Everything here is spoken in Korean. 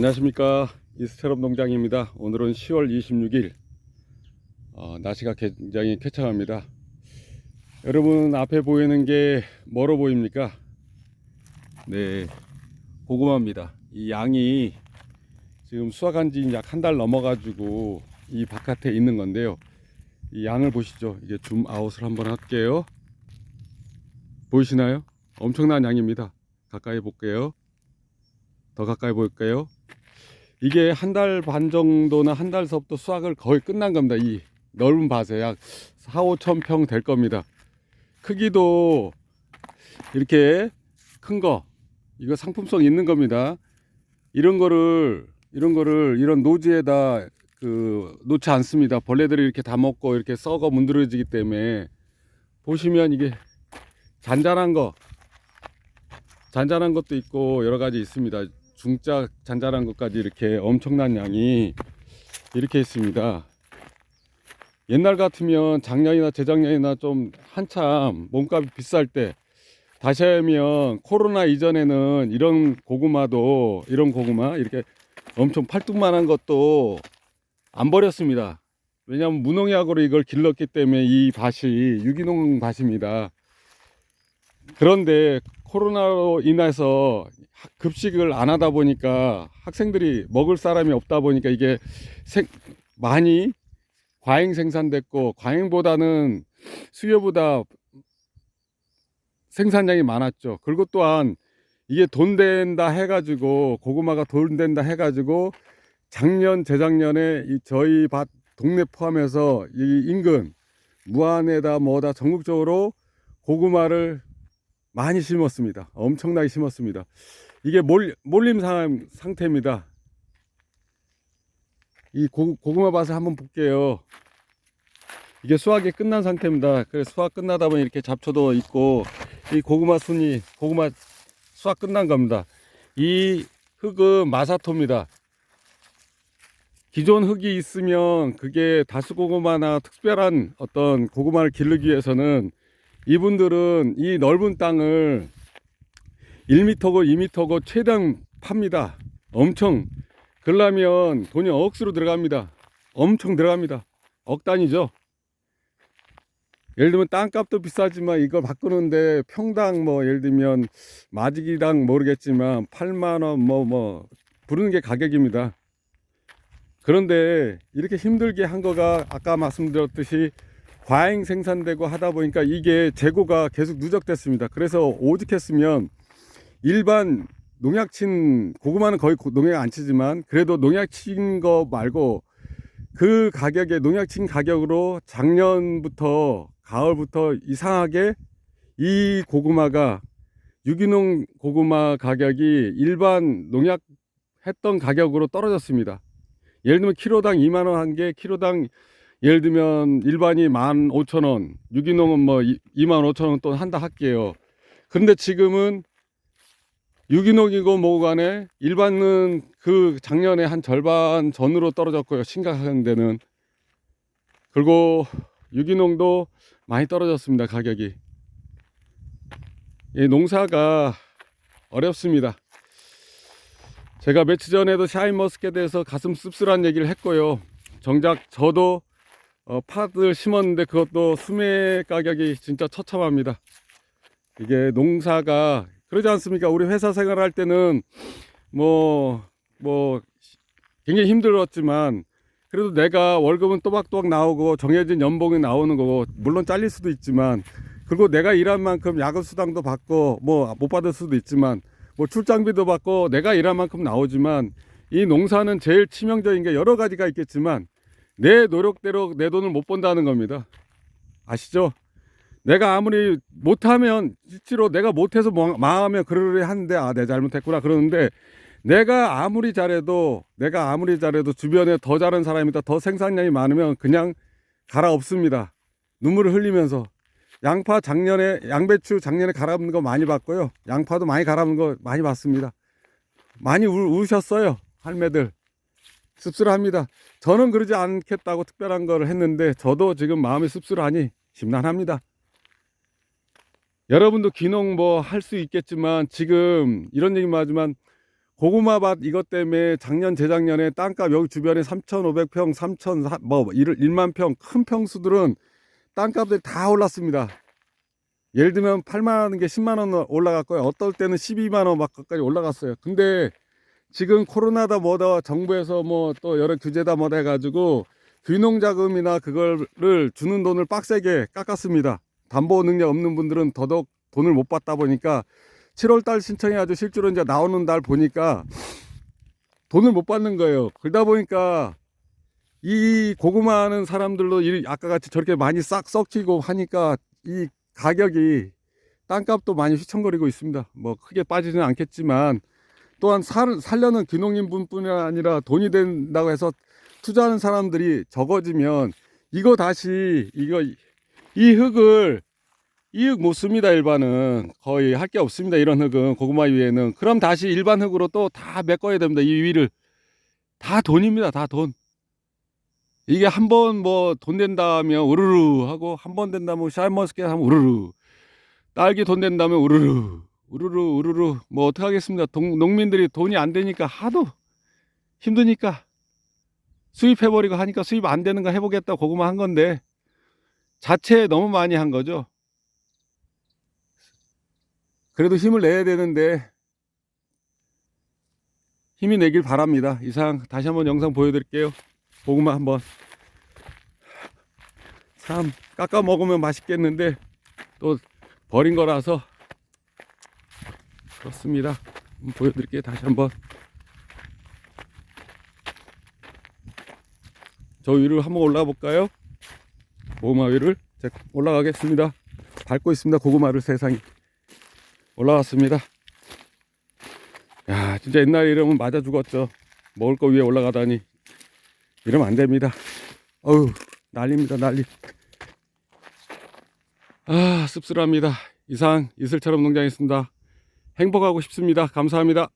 안녕하십니까. 이스테럽 농장입니다. 오늘은 10월 26일. 어, 날씨가 굉장히 쾌청합니다. 여러분 앞에 보이는 게 뭐로 보입니까? 네 고구마입니다. 이 양이 지금 수확한 지 약 한 달 넘어 가지고 이 바깥에 있는 건데요. 이 양을 보시죠. 이게 줌 아웃을 한번 할게요. 보이시나요? 엄청난 양입니다. 가까이 볼게요. 더 가까이 볼까요? 이게 한 달 반 정도나 한 달서부터 수확을 거의 끝난 겁니다. 이 넓은 밭에 약 4, 5천 평 될 겁니다. 크기도 이렇게 큰 거, 이거 상품성 있는 겁니다. 이런 거를, 이런 거를 이런 노지에다 그 놓지 않습니다. 벌레들이 이렇게 다 먹고 이렇게 썩어 문드러지기 때문에 보시면 이게 잔잔한 거, 잔잔한 것도 있고 여러 가지 있습니다. 중짜 잔잔한 것까지 이렇게 엄청난 양이 이렇게 있습니다. 옛날 같으면 작년이나 재작년이나 좀 한참 몸값이 비쌀 때 다시 하면 코로나 이전에는 이런 고구마도 이런 고구마 이렇게 엄청 팔뚝만한 것도 안 버렸습니다. 왜냐하면 무농약으로 이걸 길렀기 때문에 이 밭이 유기농 밭입니다. 그런데 코로나로 인해서 급식을 안 하다 보니까 학생들이 먹을 사람이 없다 보니까 이게 생, 많이 과잉 생산됐고 과잉보다는 수요보다 생산량이 많았죠. 그리고 또한 이게 돈 된다 해가지고 고구마가 돈 된다 해가지고 작년 재작년에 이 저희 밭 동네 포함해서 이 인근 무안에다 뭐다 전국적으로 고구마를 많이 심었습니다. 엄청나게 심었습니다. 이게 몰, 몰림 상, 상태입니다. 이 고, 고구마 밭을 한번 볼게요. 이게 수확이 끝난 상태입니다. 그래서 수확 끝나다 보니 이렇게 잡초도 있고 이 고구마 순이 고구마 수확 끝난 겁니다. 이 흙은 마사토입니다. 기존 흙이 있으면 그게 다수 고구마나 특별한 어떤 고구마를 기르기 위해서는 이분들은 이 넓은 땅을 1m고 2m고 최대한 팝니다. 엄청 그러려면 돈이 억수로 들어갑니다. 엄청 들어갑니다. 억 단위죠. 예를 들면 땅값도 비싸지만 이걸 바꾸는데 평당 뭐 예를 들면 마지기당 모르겠지만 8만 원 뭐뭐 부르는 게 가격입니다. 그런데 이렇게 힘들게 한 거가 아까 말씀드렸듯이 과잉 생산되고 하다 보니까 이게 재고가 계속 누적됐습니다. 그래서 오죽했으면 일반 농약 친 고구마는 거의 고- 농약 안 치지만 그래도 농약 친 거 말고 그 가격에 농약 친 가격으로 작년부터 가을부터 이상하게 이 고구마가 유기농 고구마 가격이 일반 농약 했던 가격으로 떨어졌습니다. 예를 들면 키로당 2만 원 한 게 키로당 예를 들면 일반이 15,000원, 유기농은 뭐 25,000원 또 한다 할게요. 그런데 지금은 유기농이고 뭐고 간에 일반은 그 작년에 한 절반 전으로 떨어졌고요. 심각한 데는. 그리고 유기농도 많이 떨어졌습니다. 가격이. 이 농사가 어렵습니다. 제가 며칠 전에도 샤인머스켓에 대해서 가슴 씁쓸한 얘기를 했고요. 정작 저도 어, 팥을 심었는데 그것도 수매 가격이 진짜 처참합니다. 이게 농사가 그러지 않습니까? 우리 회사 생활할 때는 뭐, 뭐, 굉장히 힘들었지만 그래도 내가 월급은 또박또박 나오고 정해진 연봉이 나오는 거고 물론 잘릴 수도 있지만 그리고 내가 일한 만큼 야근 수당도 받고 뭐 못 받을 수도 있지만 뭐 출장비도 받고 내가 일한 만큼 나오지만 이 농사는 제일 치명적인 게 여러 가지가 있겠지만 내 노력대로 내 돈을 못 번다는 겁니다. 아시죠? 내가 아무리 못하면 실제로 내가 못해서 뭐- 망하면 그러려 하는데 아 내 잘못했구나 그러는데 내가 아무리 잘해도 내가 아무리 잘해도 주변에 더 잘하는 사람이 있다 더 생산량이 많으면 그냥 갈아엎습니다. 눈물을 흘리면서 양파 작년에 양배추 작년에 갈아엎는 거 많이 봤고요. 양파도 많이 갈아엎는 거 많이 봤습니다. 많이 우, 우셨어요 할매들 씁쓸합니다. 저는 그러지 않겠다고 특별한 걸 했는데 저도 지금 마음이 씁쓸하니 심란합니다. 여러분도 귀농 뭐 할 수 있겠지만 지금 이런 얘기만 하지만 고구마 밭 이것 때문에 작년 재작년에 땅값 여기 주변에 3,500평, 3,000, 뭐 1만 평 큰 평수들은 땅값들이 다 올랐습니다. 예를 들면 8만 원, 게 10만 원 올라갔고요. 어떨 때는 12만 원 막까지 올라갔어요. 근데 지금 코로나다 뭐다 정부에서 뭐 또 여러 규제다 뭐다 해가지고 귀농 자금이나 그거를 주는 돈을 빡세게 깎았습니다. 담보 능력 없는 분들은 더더욱 돈을 못 받다 보니까 7월 달 신청해가지고 실제로 이제 나오는 달 보니까 돈을 못 받는 거예요. 그러다 보니까 이 고구마 하는 사람들도 이 아까 같이 저렇게 많이 싹 썩히고 하니까 이 가격이 땅값도 많이 휘청거리고 있습니다. 뭐 크게 빠지지는 않겠지만 또한 살, 살려는 귀농인 분뿐이 아니라 돈이 된다고 해서 투자하는 사람들이 적어지면 이거 다시 이거 이 흙을 이 흙 못 씁니다 일반은. 거의 할 게 없습니다 이런 흙은. 고구마 위에는. 그럼 다시 일반 흙으로 또 다 메꿔야 됩니다 이 위를. 다 돈입니다 다 돈. 이게 한 번 뭐 돈 된다면 우르르 하고 한 번 된다면 샤인머스켓 하면 우르르. 딸기 돈 된다면 우르르 우르르 우르르 뭐 어떻게 하겠습니까 동- 농민들이 돈이 안 되니까 하도 힘드니까 수입해버리고 하니까 수입 안 되는 거 해보겠다 고구마 한 건데 자체에 너무 많이 한 거죠. 그래도 힘을 내야 되는데 힘이 내길 바랍니다. 이상 다시 한번 영상 보여드릴게요. 고구마 한번. 참 깎아 먹으면 맛있겠는데 또 버린 거라서 그렇습니다. 보여드릴게요. 다시 한번. 저 위로 한번 올라가 볼까요? 고구마 위를 올라가겠습니다. 밟고 있습니다. 고구마를 세상에. 올라왔습니다. 야 진짜 옛날에 이러면 맞아 죽었죠. 먹을 거 위에 올라가다니. 이러면 안 됩니다. 어우, 난리입니다, 난리. 아, 씁쓸합니다. 이상 이슬처럼 농장했습니다. 행복하고 싶습니다. 감사합니다.